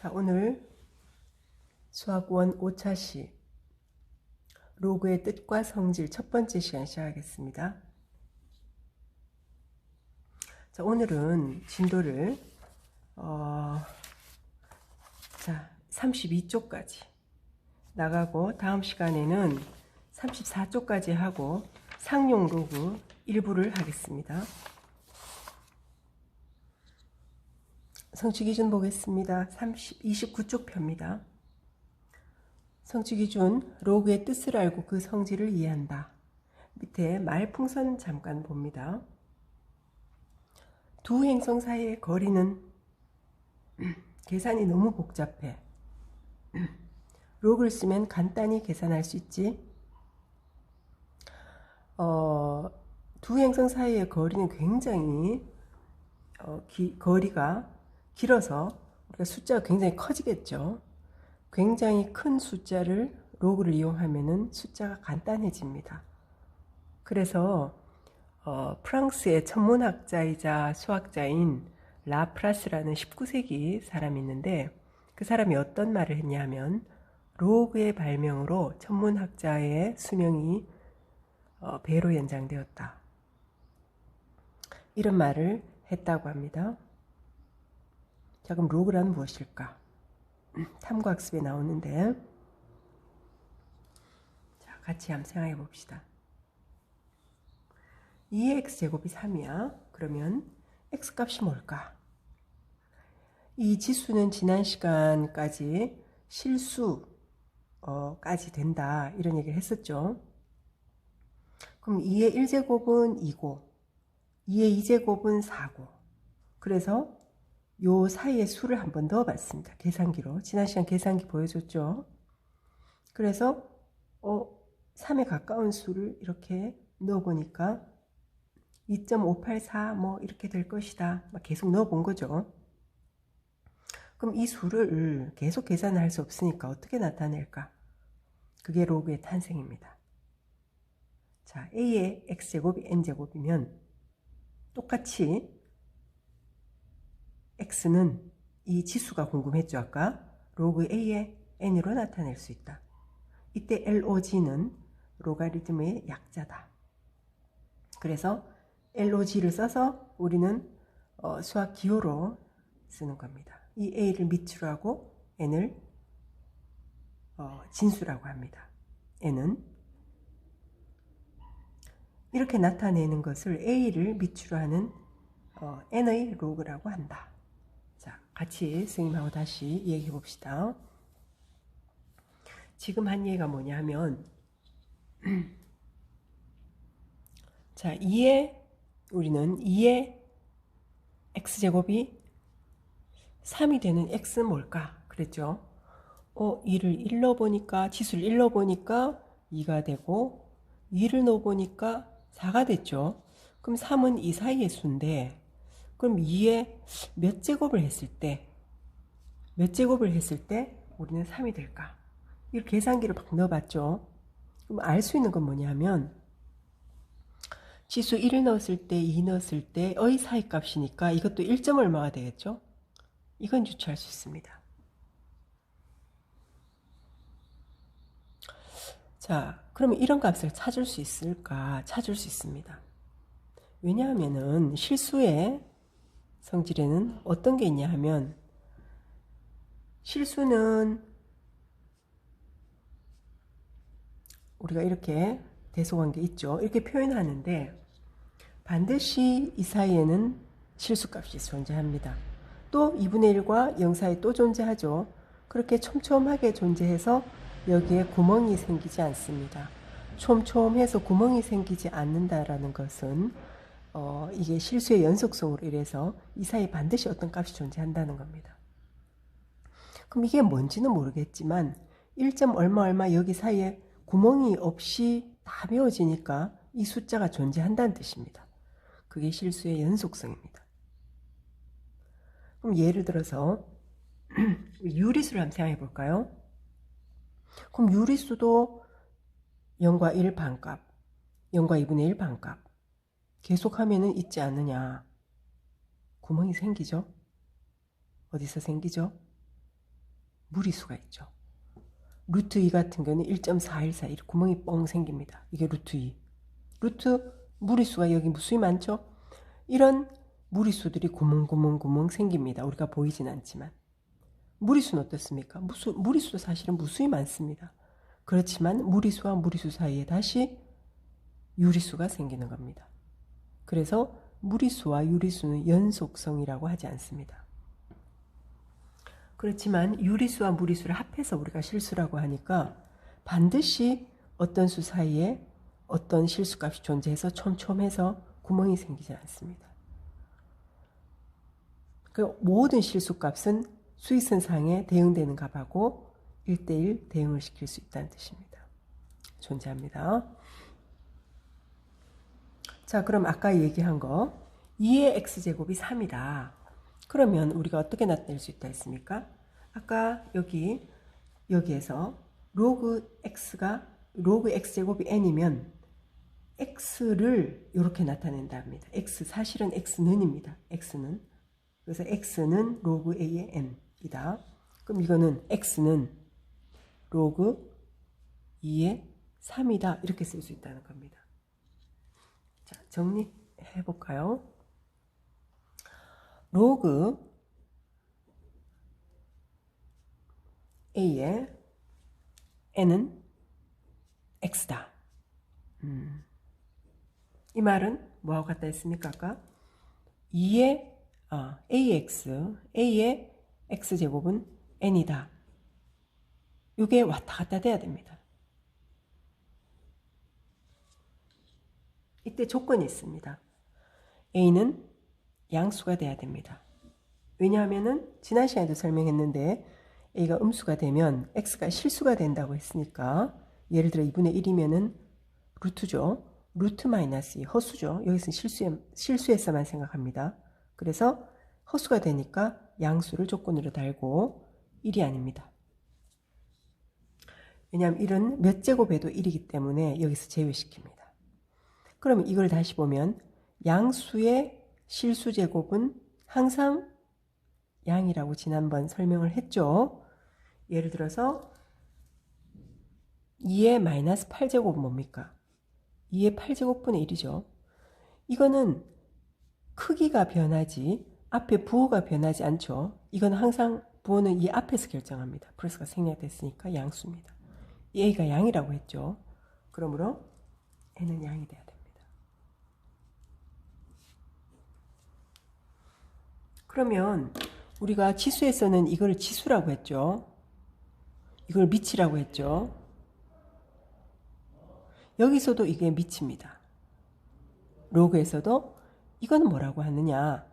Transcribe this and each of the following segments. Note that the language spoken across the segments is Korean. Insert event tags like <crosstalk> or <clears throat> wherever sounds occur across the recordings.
자, 오늘 수학 원 5차 시 로그의 뜻과 성질 첫 번째 시간 시작하겠습니다. 자, 오늘은 진도를 어, 자, 32쪽까지 나가고 다음 시간에는 34쪽까지 하고 상용 로그 일부를 하겠습니다. 성취 기준 보겠습니다. 30, 29쪽 표입니다. 성취 기준 로그의 뜻을 알고 그 성질을 이해한다. 밑에 말풍선 잠깐 봅니다. 두 행성 사이의 거리는 <clears throat> 계산이 너무 복잡해. <clears throat> 로그를 쓰면 간단히 계산할 수 있지. 어, 두 행성 사이의 거리는 굉장히 어, 기, 거리가 길어서 우리가 숫자가 굉장히 커지겠죠. 굉장히 큰 숫자를 로그를 이용하면 숫자가 간단해집니다. 그래서 어, 프랑스의 천문학자이자 수학자인 라프라스라는 19세기 사람이 있는데 그 사람이 어떤 말을 했냐면 로그의 발명으로 천문학자의 수명이 어, 배로 연장되었다. 이런 말을 했다고 합니다. 자, 그럼 로그란 무엇일까? <clears throat> 탐구학습에 나오는데 자, 같이 한번 생각해 봅시다. 2x 제곱이 3이야. 그러면 x 값이 뭘까? 이 지수는 지난 시간까지 실수까지 된다. 이런 얘기를 했었죠. 그럼 2의 1제곱은 2고 2의 2제곱은 4고 그래서 요 사이에 수를 한번 넣어봤습니다. 계산기로. 지난 시간 계산기 보여줬죠. 그래서 어, 3에 가까운 수를 이렇게 넣어보니까 2.584 뭐 이렇게 될 것이다. 막 계속 넣어본 거죠. 그럼 이 수를 계속 계산을 할수 없으니까 어떻게 나타낼까? 그게 로그의 탄생입니다. 자, a의 x제곱이 n제곱이면 똑같이 x는 이 지수가 궁금했죠 아까? 로그 a의 n으로 나타낼 수 있다. 이때 log는 로가리즘의 약자다. 그래서 log를 써서 우리는 어, 수학 기호로 쓰는 겁니다. 이 a를 밑으로 하고 n을 어, 진수라고 합니다. N은 이렇게 나타내는 것을 a를 밑으로 하는 어, n의 로그라고 한다 같이 스님하고 다시 얘기해 봅시다. 지금 한 얘기가 뭐냐 하면 <clears throat> 자 2에 우리는 2에 x제곱이 3이 되는 x는 뭘까? 그랬죠. 어, 2를 1로 보니까 지수를 1로 보니까 2가 되고 2를 넣어 보니까 4가 됐죠. 그럼 3은 이 사이의 수인데 그럼 2에 몇 제곱을 했을 때, 몇 제곱을 했을 때 우리는 3이 될까? 이 계산기를 막 넣어봤죠. 그럼 알 수 있는 건 뭐냐면, 지수 1을 넣었을 때, 2 넣었을 때의 사이 값이니까 이것도 1점 얼마가 되겠죠? 이건 유추할 수 있습니다. 자, 그러면 이런 값을 찾을 수 있을까? 찾을 수 있습니다. 왜냐하면은 실수에 성질에는 어떤 게 있냐 하면 실수는 우리가 이렇게 대소관계 있죠. 이렇게 표현하는데 반드시 이 사이에는 실수값이 존재합니다. 또 2분의 1과 0 사이 또 존재하죠. 그렇게 촘촘하게 존재해서 여기에 구멍이 생기지 않습니다. 촘촘해서 구멍이 생기지 않는다라는 것은 어, 이게 실수의 연속성으로 이래서 이 사이에 반드시 어떤 값이 존재한다는 겁니다. 그럼 이게 뭔지는 모르겠지만 1점 얼마 얼마 여기 사이에 구멍이 없이 다 메워지니까 이 숫자가 존재한다는 뜻입니다. 그게 실수의 연속성입니다. 그럼 예를 들어서 <clears throat> 유리수를 한번 생각해 볼까요? 그럼 유리수도 0과 1 반값, 0과 2분의 1 반값, 계속하면은 있지 않느냐. 구멍이 생기죠? 어디서 생기죠? 무리수가 있죠. 루트 2 같은 경우는 1.414 이렇게 구멍이 뻥 생깁니다. 이게 루트 2. 루트 무리수가 여기 무수히 많죠? 이런 무리수들이 구멍구멍구멍 생깁니다. 우리가 보이진 않지만. 무리수는 어떻습니까? 무수, 무리수도 사실은 무수히 많습니다. 그렇지만 무리수와 무리수 사이에 다시 유리수가 생기는 겁니다. 그래서 무리수와 유리수는 연속성이라고 하지 않습니다. 그렇지만 유리수와 무리수를 합해서 우리가 실수라고 하니까 반드시 어떤 수 사이에 어떤 실수값이 존재해서 촘촘해서 구멍이 생기지 않습니다. 그 모든 실수값은 수익선상에 대응되는 값하고 1대1 대응을 시킬 수 있다는 뜻입니다. 존재합니다. 자, 그럼 아까 얘기한 거 2의 x제곱이 3이다. 그러면 우리가 어떻게 나타낼 수 있다 했습니까? 아까 여기 여기에서 로그 x가 로그 x제곱이 n이면 x를 이렇게 나타낸다 합니다. x 사실은 x는입니다. x는 그래서 x는 로그 a의 n이다. 그럼 이거는 x는 로그 2의 3이다. 이렇게 쓸 수 있다는 겁니다. 자, 정리해 볼까요? 로그 a의 n은 x다. 음. 이 말은 뭐하고 같다 했습니까? 아까 2의 어, ax, a의 x제곱은 n이다. 이게 왔다 갔다 돼야 됩니다. 이때 조건이 있습니다. a는 양수가 돼야 됩니다. 왜냐하면 지난 시간에도 설명했는데 a가 음수가 되면 x가 실수가 된다고 했으니까 예를 들어 2분의 1이면은 루트죠. 루트 마이너스 2 허수죠. 여기서는 실수에, 실수에서만 생각합니다. 그래서 허수가 되니까 양수를 조건으로 달고 1이 아닙니다. 왜냐하면 1은 몇 제곱해도 1이기 때문에 여기서 제외시킵니다. 그러면 이걸 다시 보면 양수의 실수 제곱은 항상 양이라고 지난번 설명을 했죠. 예를 들어서 2의 마이너스 8제곱은 뭡니까? 2의 8제곱분의 1이죠. 이거는 크기가 변하지 앞에 부호가 변하지 않죠. 이건 항상 부호는 이 앞에서 결정합니다. 플러스가 생략됐으니까 양수입니다. a가 양이라고 했죠. 그러므로 n은 양이 돼야 됩니다. 그러면 우리가 치수에서는 이걸 치수라고 했죠. 이걸 미치라고 했죠. 여기서도 이게 미치입니다. 로그에서도 이건 뭐라고 하느냐?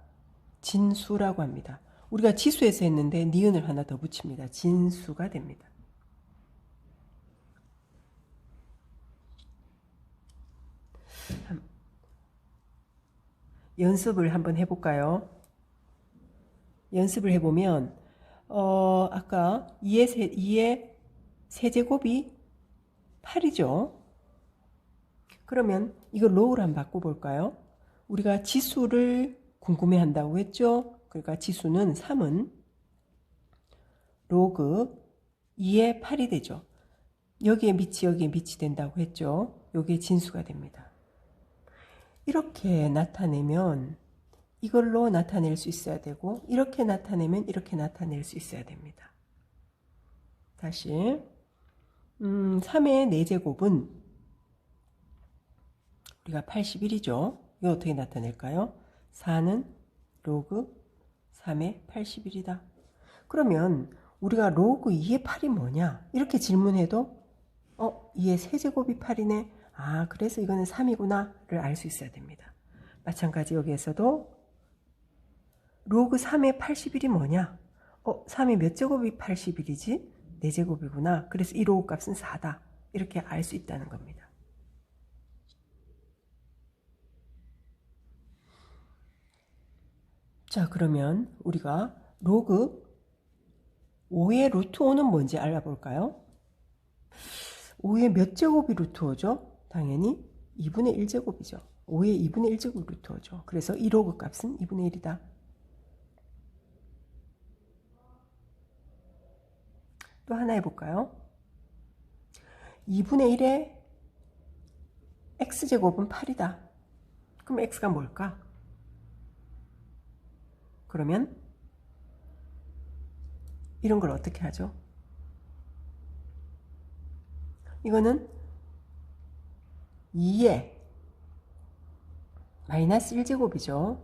진수라고 합니다. 우리가 지수에서 했는데 니은을 하나 더 붙입니다. 진수가 됩니다. 연습을 한번 해볼까요? 연습을 해보면 어, 아까 2의, 세, 2의 세제곱이 8이죠. 그러면 이거 로우를 한번 바꿔볼까요? 우리가 지수를 궁금해 한다고 했죠? 그러니까 지수는 3은 로그 2의 8이 되죠. 여기에 미치, 여기에 미치 된다고 했죠? 여기에 진수가 됩니다. 이렇게 나타내면 이걸로 나타낼 수 있어야 되고 이렇게 나타내면 이렇게 나타낼 수 있어야 됩니다. 다시 음, 3의 4제곱은 우리가 81이죠. 이거 어떻게 나타낼까요? 4는 로그 3의 81이다. 그러면 우리가 로그 2의 8이 뭐냐? 이렇게 질문해도 어, 2의 세제곱이 8이네. 아, 그래서 이거는 3이구나를 알 수 있어야 됩니다. 마찬가지 여기에서도 로그 3의 81이 뭐냐? 어, 3의 몇 제곱이 81이지? 4제곱이구나. 그래서 이 로그 값은 4다. 이렇게 알 수 있다는 겁니다. 자, 그러면 우리가 로그 5의 루트 5는 뭔지 알아볼까요? 5의 몇 제곱이 루트 5죠? 당연히 2분의 1제곱이죠. 5의 2분의 1제곱 루트 5죠. 그래서 이 로그 값은 2분의 1이다. 또 하나 해볼까요? 2분의 1의 x제곱은 8이다. 그럼 x가 뭘까? 그러면 이런 걸 어떻게 하죠? 이거는 2의 마이너스 1제곱이죠.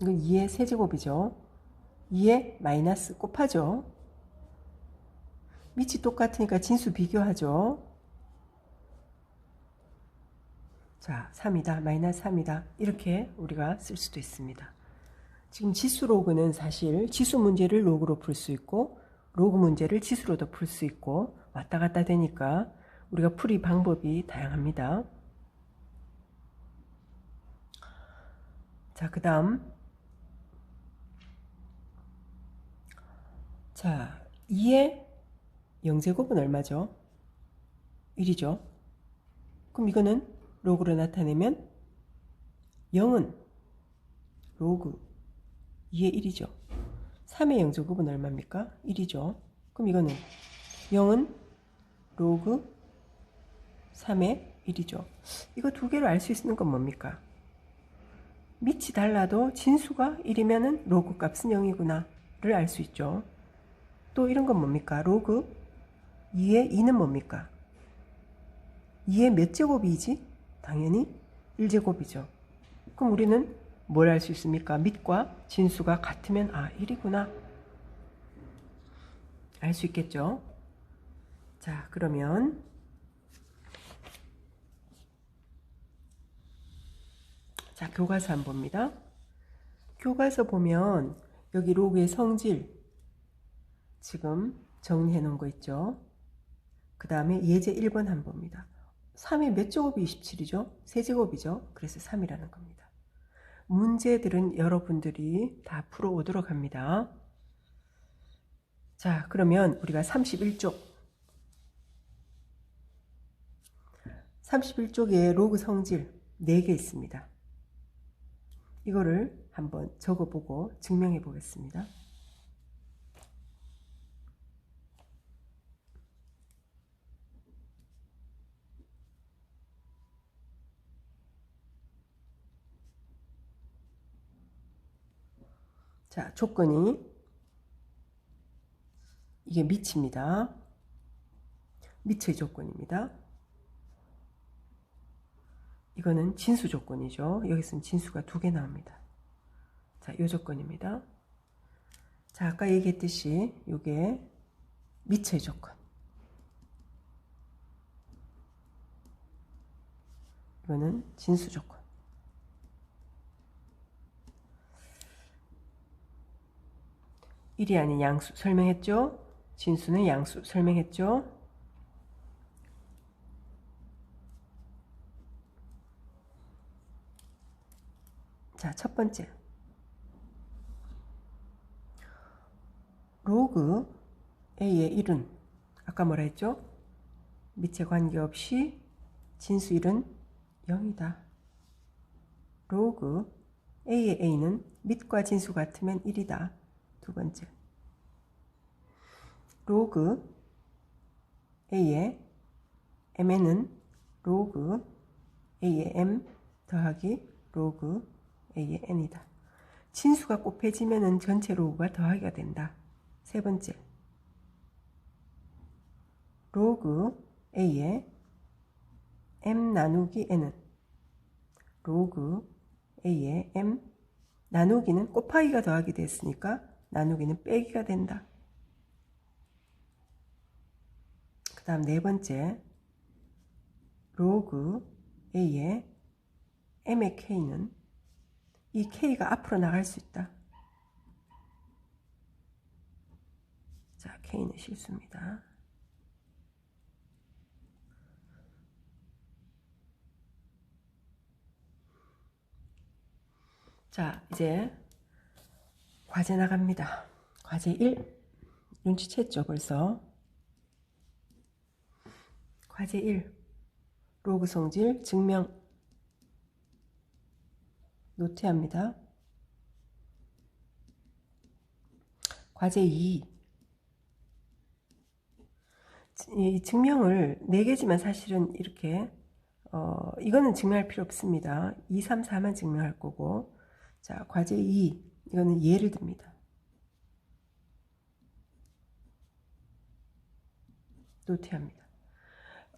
이건 2의 세제곱이죠. 2의 마이너스 곱하죠. 밑이 똑같으니까 진수 비교하죠. 자, 3이다. 마이너스 3이다. 이렇게 우리가 쓸 수도 있습니다. 지금 지수 로그는 사실 지수 문제를 로그로 풀 수 있고 로그 문제를 지수로도 풀 수 있고 왔다 갔다 되니까 우리가 풀이 방법이 다양합니다. 자, 그 다음 자, 2의 0제곱은 얼마죠? 1이죠. 그럼 이거는 로그로 나타내면 0은 로그 2의 1이죠. 3의 0제곱은 얼마입니까? 1이죠. 그럼 이거는 0은 로그 3의 1이죠. 이거 두 개를 알 수 있는 건 뭡니까? 밑이 달라도 진수가 1이면은 로그 값은 0이구나를 알 수 있죠. 또 이런 건 뭡니까? 로그 2의 2는 뭡니까? 2의 몇 제곱이지? 당연히 1제곱이죠. 그럼 우리는 뭘 알 수 있습니까? 밑과 진수가 같으면 아 1이구나 알 수 있겠죠. 자 그러면 자 교과서 한번 봅니다. 교과서 보면 여기 로그의 성질 지금 정리해 놓은 거 있죠. 그 다음에 예제 1번 한번 봅니다. 3의 몇 제곱이 27이죠? 세제곱이죠? 그래서 3이라는 겁니다. 문제들은 여러분들이 다 풀어오도록 합니다. 자, 그러면 우리가 31쪽. 31쪽에 로그 성질 4개 있습니다. 이거를 한번 적어보고 증명해 보겠습니다. 자, 조건이 이게 밑입니다. 밑의 조건입니다. 이거는 진수 조건이죠. 여기서는 진수가 두 개 나옵니다. 자, 요 조건입니다. 자, 아까 얘기했듯이 요게 밑의 조건. 이거는 진수 조건. 일이 아닌 양수 설명했죠? 진수는 양수 설명했죠? 자, 첫 번째. 로그 A의 1은 아까 뭐라 했죠? 밑에 관계없이 진수 1은 0이다. 로그 A의 A는 밑과 진수 같으면 1이다. 두 번째. 로그 A의 M에는 로그 A의 M 더하기 로그 A의 N이다. 진수가 곱해지면 전체 로그가 더하기가 된다. 세 번째. 로그 A의 M 나누기 N은 로그 A의 M 나누기는 곱하기가 더하기 됐으니까 나누기는 빼기가 된다. 그 다음 네 번째 로그 A의 M의 K는 이 K가 앞으로 나갈 수 있다. 자, K는 실수입니다. 자, 이제 과제 나갑니다. 과제 1. 눈치챘죠, 벌써? 과제 1. 로그 성질 증명 노트합니다. 과제 2. 이 증명을 4개지만 사실은 이렇게 어, 이거는 증명할 필요 없습니다. 2, 3, 4만 증명할 거고 자 과제 2 이거는 예를 듭니다. 노트합니다.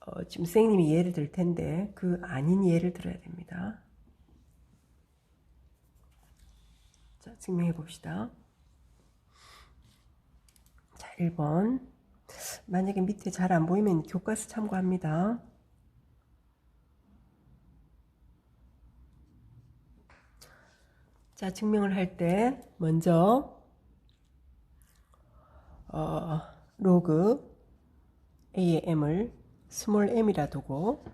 어, 지금 선생님이 예를 들 텐데 그 아닌 예를 들어야 됩니다. 자, 증명해 봅시다. 자, 1번. 만약에 밑에 잘 안 보이면 교과서 참고합니다. 자, 증명을 할 때 먼저 어, 로그 a의 m을 스몰 m이라 두고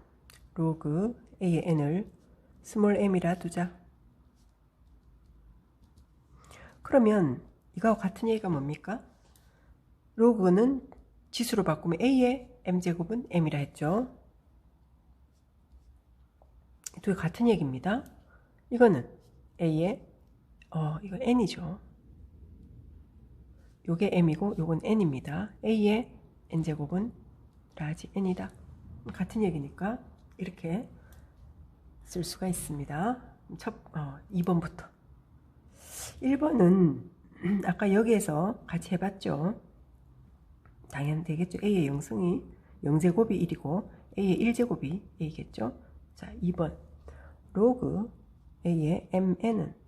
로그 a의 n을 스몰 m이라 두자. 그러면 이거와 같은 얘기가 뭡니까? 로그는 지수로 바꾸면 a의 m제곱은 m이라 했죠. 두 개 같은 얘기입니다. 이거는 a의 어 이건 n이죠. 요게 m이고 요건 n입니다. a의 n제곱은 라지 n이다. 같은 얘기니까 이렇게 쓸 수가 있습니다. 첫 어, 2번부터 1번은 <clears throat> 아까 여기에서 같이 해봤죠. 당연 되겠죠. a의 영승이 0제곱이 1이고 a의 1제곱이 a겠죠. 자 2번 로그 a의 mn은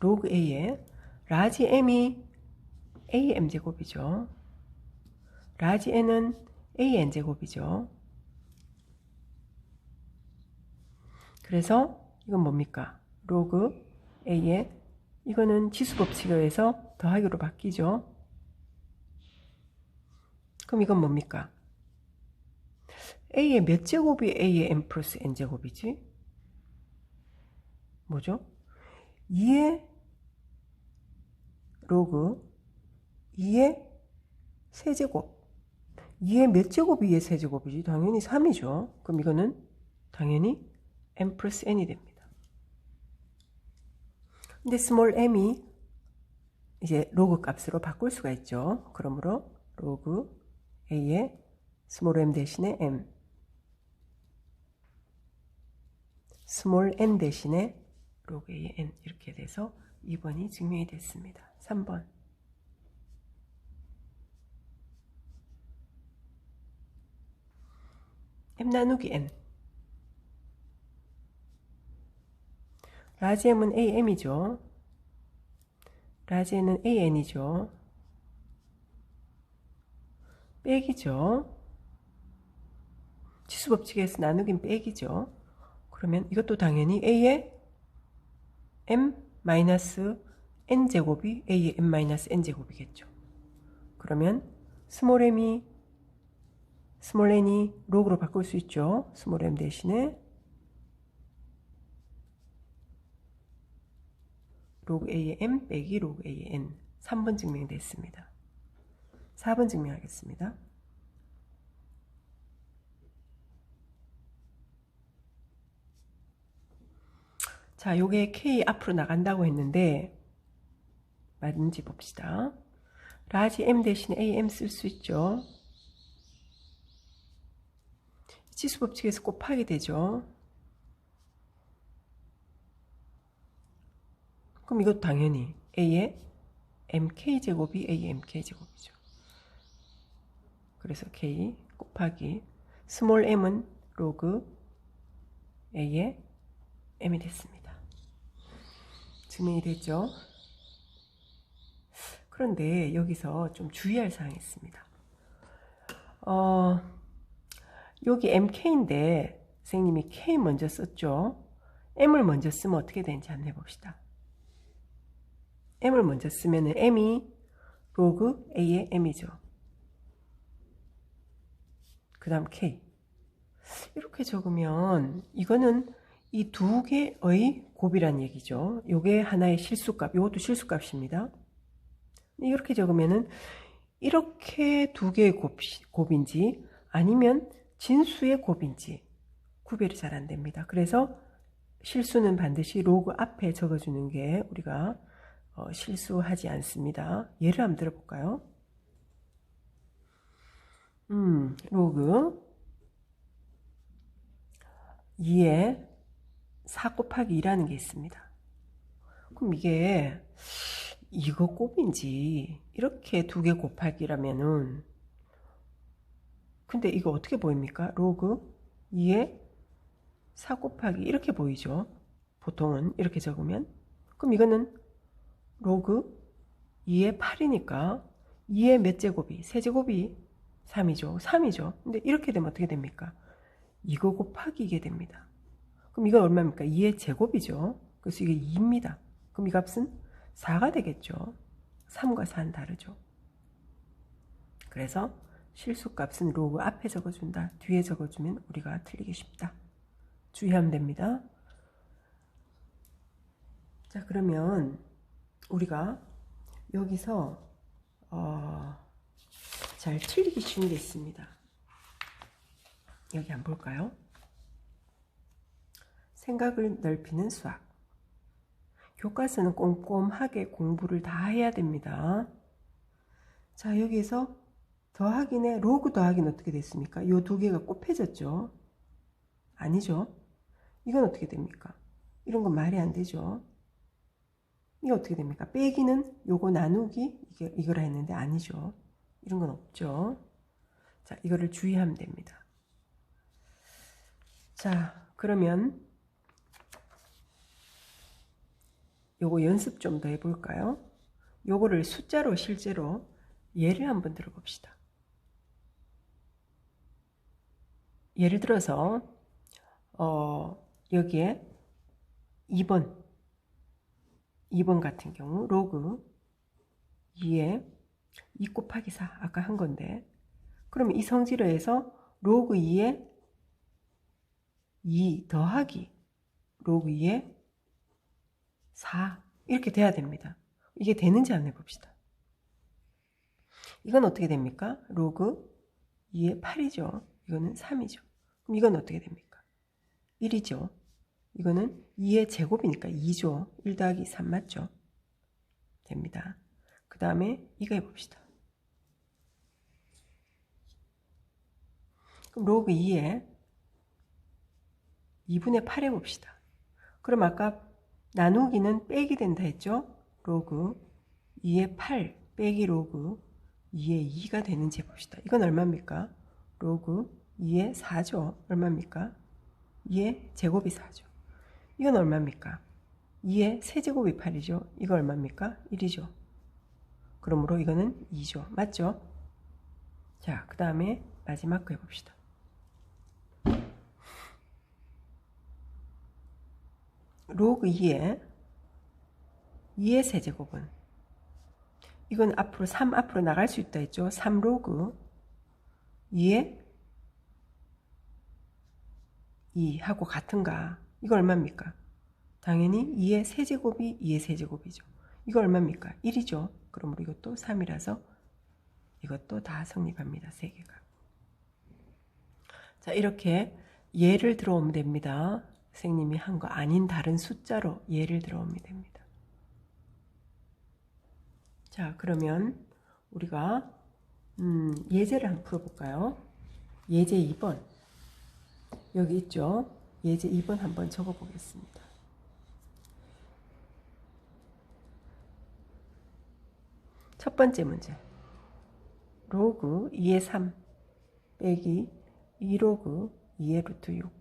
로그 a의 라지 m이 a m제곱이죠. 라지 n은 a n제곱이죠. 그래서 이건 뭡니까? 로그 a의 이거는 지수 법칙에 의해서 더하기로 바뀌죠. 그럼 이건 뭡니까? a의 몇 제곱이 a의 m 플러스 n 제곱이지? 뭐죠? 2의 로그 2의 세제곱 2의 몇 제곱이 2의 세제곱이지? 당연히 3이죠. 그럼 이거는 당연히 m 플러스 n이 됩니다. 근데 스몰 m이 이제 로그 값으로 바꿀 수가 있죠. 그러므로 로그 a의 스몰 m 대신에 m 스몰 n 대신에 로그 a의 n 이렇게 돼서 2번이 증명이 됐습니다. 3번 m 나누기 n 라지 m은 am이죠. 라지 n은 an이죠. 빼기죠. 치수 법칙에서 나누긴 빼기죠. 그러면 이것도 당연히 a의 m 마이너스 n 제곱이 a의 m 마이너스 n 제곱이겠죠. 그러면 스몰 m이 스몰 n이 로그로 바꿀 수 있죠. 스몰 m 대신에 로그 a의 m 빼기 로그 a의 n 3번 증명됐습니다. 4번 증명하겠습니다. 자, 요게 K 앞으로 나간다고 했는데 맞는지 봅시다. 라지 M 대신에 AM 쓸 수 있죠. 지수 법칙에서 곱하게 되죠. 그럼 이것도 당연히 A의 MK제곱이 A의 MK제곱이죠. 그래서 K 곱하기 스몰 m은 로그 A의 M이 됐습니다. 증명이 됐죠? 그런데 여기서 좀 주의할 사항이 있습니다. 어, 여기 MK인데 선생님이 K 먼저 썼죠? M을 먼저 쓰면 어떻게 되는지 한번 해봅시다. M을 먼저 쓰면 M이 로그 A의 M이죠. 그 다음 K. 이렇게 적으면 이거는 이 두 개의 곱이란 얘기죠. 요게 하나의 실수값, 요것도 실수값입니다. 이렇게 적으면은 이렇게 두 개의 곱, 곱인지 아니면 진수의 곱인지 구별이 잘 안 됩니다. 그래서 실수는 반드시 로그 앞에 적어주는 게 우리가 어, 실수하지 않습니다. 예를 한번 들어볼까요? 음, 로그 2에 4 곱하기 2라는 게 있습니다. 그럼 이게 이거 곱인지 이렇게 두 개 곱하기라면은 근데 이거 어떻게 보입니까? 로그 2에 4 곱하기 이렇게 보이죠? 보통은 이렇게 적으면 그럼 이거는 로그 2의 8이니까 2의 몇 제곱이? 세제곱이 3이죠. 3이죠. 근데 이렇게 되면 어떻게 됩니까? 이거 곱하기 이게 됩니다. 그럼 이거 얼마입니까? 2의 제곱이죠. 그래서 이게 2입니다. 그럼 이 값은 4가 되겠죠. 3과 4는 다르죠. 그래서 실수값은 로그 앞에 적어준다. 뒤에 적어주면 우리가 틀리기 쉽다. 주의하면 됩니다. 자 그러면 우리가 여기서 어, 잘 틀리기 쉬운 게 있습니다. 여기 한번 볼까요? 생각을 넓히는 수학. 교과서는 꼼꼼하게 공부를 다 해야 됩니다. 자, 여기서 더하기네 로그 더하기는 어떻게 됐습니까? 이 두 개가 곱해졌죠? 아니죠? 이건 어떻게 됩니까? 이런 건 말이 안 되죠? 이게 어떻게 됩니까? 빼기는 요거 나누기 이게 이거라 했는데 아니죠. 이런 건 없죠. 자, 이거를 주의하면 됩니다. 자, 그러면 요거 연습 좀 더 해볼까요? 요거를 숫자로 실제로 예를 한번 들어봅시다. 예를 들어서 어, 여기에 2번 2번 같은 경우 로그 2에 2 곱하기 4 아까 한 건데 그러면 이 성질에서 로그 2에 2 더하기 로그 2에 4 이렇게 돼야 됩니다. 이게 되는지 한번 해봅시다. 이건 어떻게 됩니까? 로그 2에 8이죠. 이거는 3이죠. 그럼 이건 어떻게 됩니까? 1이죠. 이거는 2의 제곱이니까 2죠. 1 더하기 3 맞죠? 됩니다. 그 다음에 이거 해봅시다. 그럼 로그 2에 2분의 8 해봅시다. 그럼 아까 나누기는 빼기 된다 했죠? 로그 2의 8 빼기 로그 2의 2가 되는지 해봅시다. 이건 얼마입니까? 로그 2의 4죠. 얼마입니까? 2의 제곱이 4죠. 이건 얼마입니까? 2의 세제곱이 8이죠. 이거 얼마입니까? 1이죠. 그러므로 이거는 2죠. 맞죠? 자, 그 다음에 마지막 거 해봅시다. 로그 2의 2의 세제곱은 이건 앞으로 3 앞으로 나갈 수 있다 했죠. 3 로그 2의 2하고 같은가? 이거 얼마입니까? 당연히 2의 세제곱이 2의 세제곱이죠. 이거 얼마입니까? 1이죠. 그러므로 이것도 3이라서 이것도 다 성립합니다. 세 개가. 자, 이렇게 예를 들어오면 됩니다. 선생님이 한 거 아닌 다른 숫자로 예를 들어오면 됩니다. 자, 그러면 우리가 음, 예제를 한번 풀어볼까요? 예제 2번. 여기 있죠? 예제 2번 한번 적어보겠습니다. 첫 번째 문제. 로그 2의 3 빼기 2로그 2의 루트 6.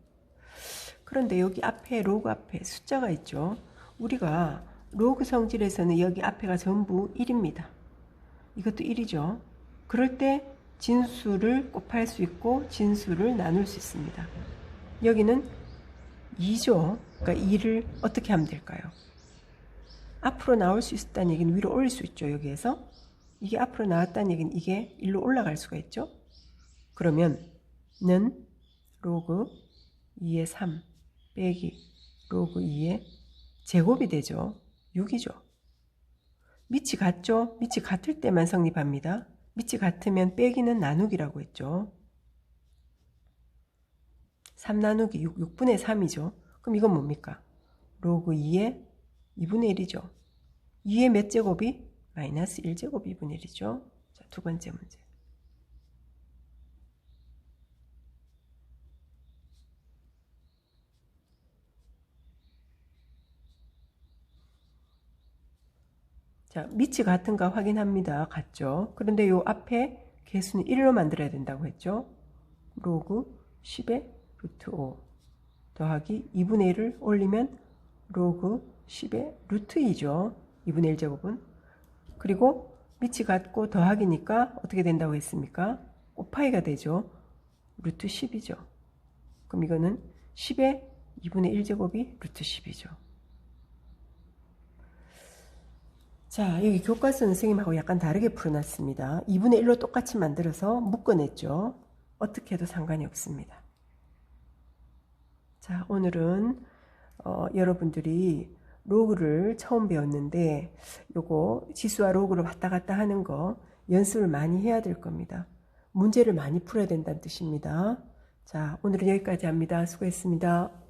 그런데 여기 앞에 로그 앞에 숫자가 있죠. 우리가 로그 성질에서는 여기 앞에가 전부 1입니다. 이것도 1이죠. 그럴 때 진수를 곱할 수 있고 진수를 나눌 수 있습니다. 여기는 2죠. 그러니까 2를 어떻게 하면 될까요? 앞으로 나올 수 있다는 얘기는 위로 올릴 수 있죠. 여기에서. 이게 앞으로 나왔다는 얘기는 이게 일로 올라갈 수가 있죠. 그러면 는 로그 2의 3 빼기 로그 2의 제곱이 되죠. 6이죠. 밑이 같죠? 밑이 같을 때만 성립합니다. 밑이 같으면 빼기는 나누기라고 했죠. 3 나누기 6, 6분의 3이죠. 그럼 이건 뭡니까? 로그 2의 2분의 1이죠. 2의 몇 제곱이? 마이너스 1제곱 2분의 1이죠. 자, 두 번째 문제. 자, 밑이 같은가 확인합니다. 같죠? 그런데 요 앞에 개수는 1로 만들어야 된다고 했죠? 로그 10의 루트 5 더하기 2분의 1을 올리면 로그 10의 루트 2죠. 2분의 1 제곱은. 그리고 밑이 같고 더하기니까 어떻게 된다고 했습니까? 곱하기가 되죠. 루트 10이죠. 그럼 이거는 10의 2분의 1제곱이 루트 10이죠. 자, 여기 교과서 선생님하고 약간 다르게 풀어놨습니다. 2분의 1로 똑같이 만들어서 묶어냈죠. 어떻게 해도 상관이 없습니다. 자, 오늘은 어, 여러분들이 로그를 처음 배웠는데 요거 지수와 로그를 왔다 갔다 하는 거 연습을 많이 해야 될 겁니다. 문제를 많이 풀어야 된다는 뜻입니다. 자, 오늘은 여기까지 합니다. 수고했습니다.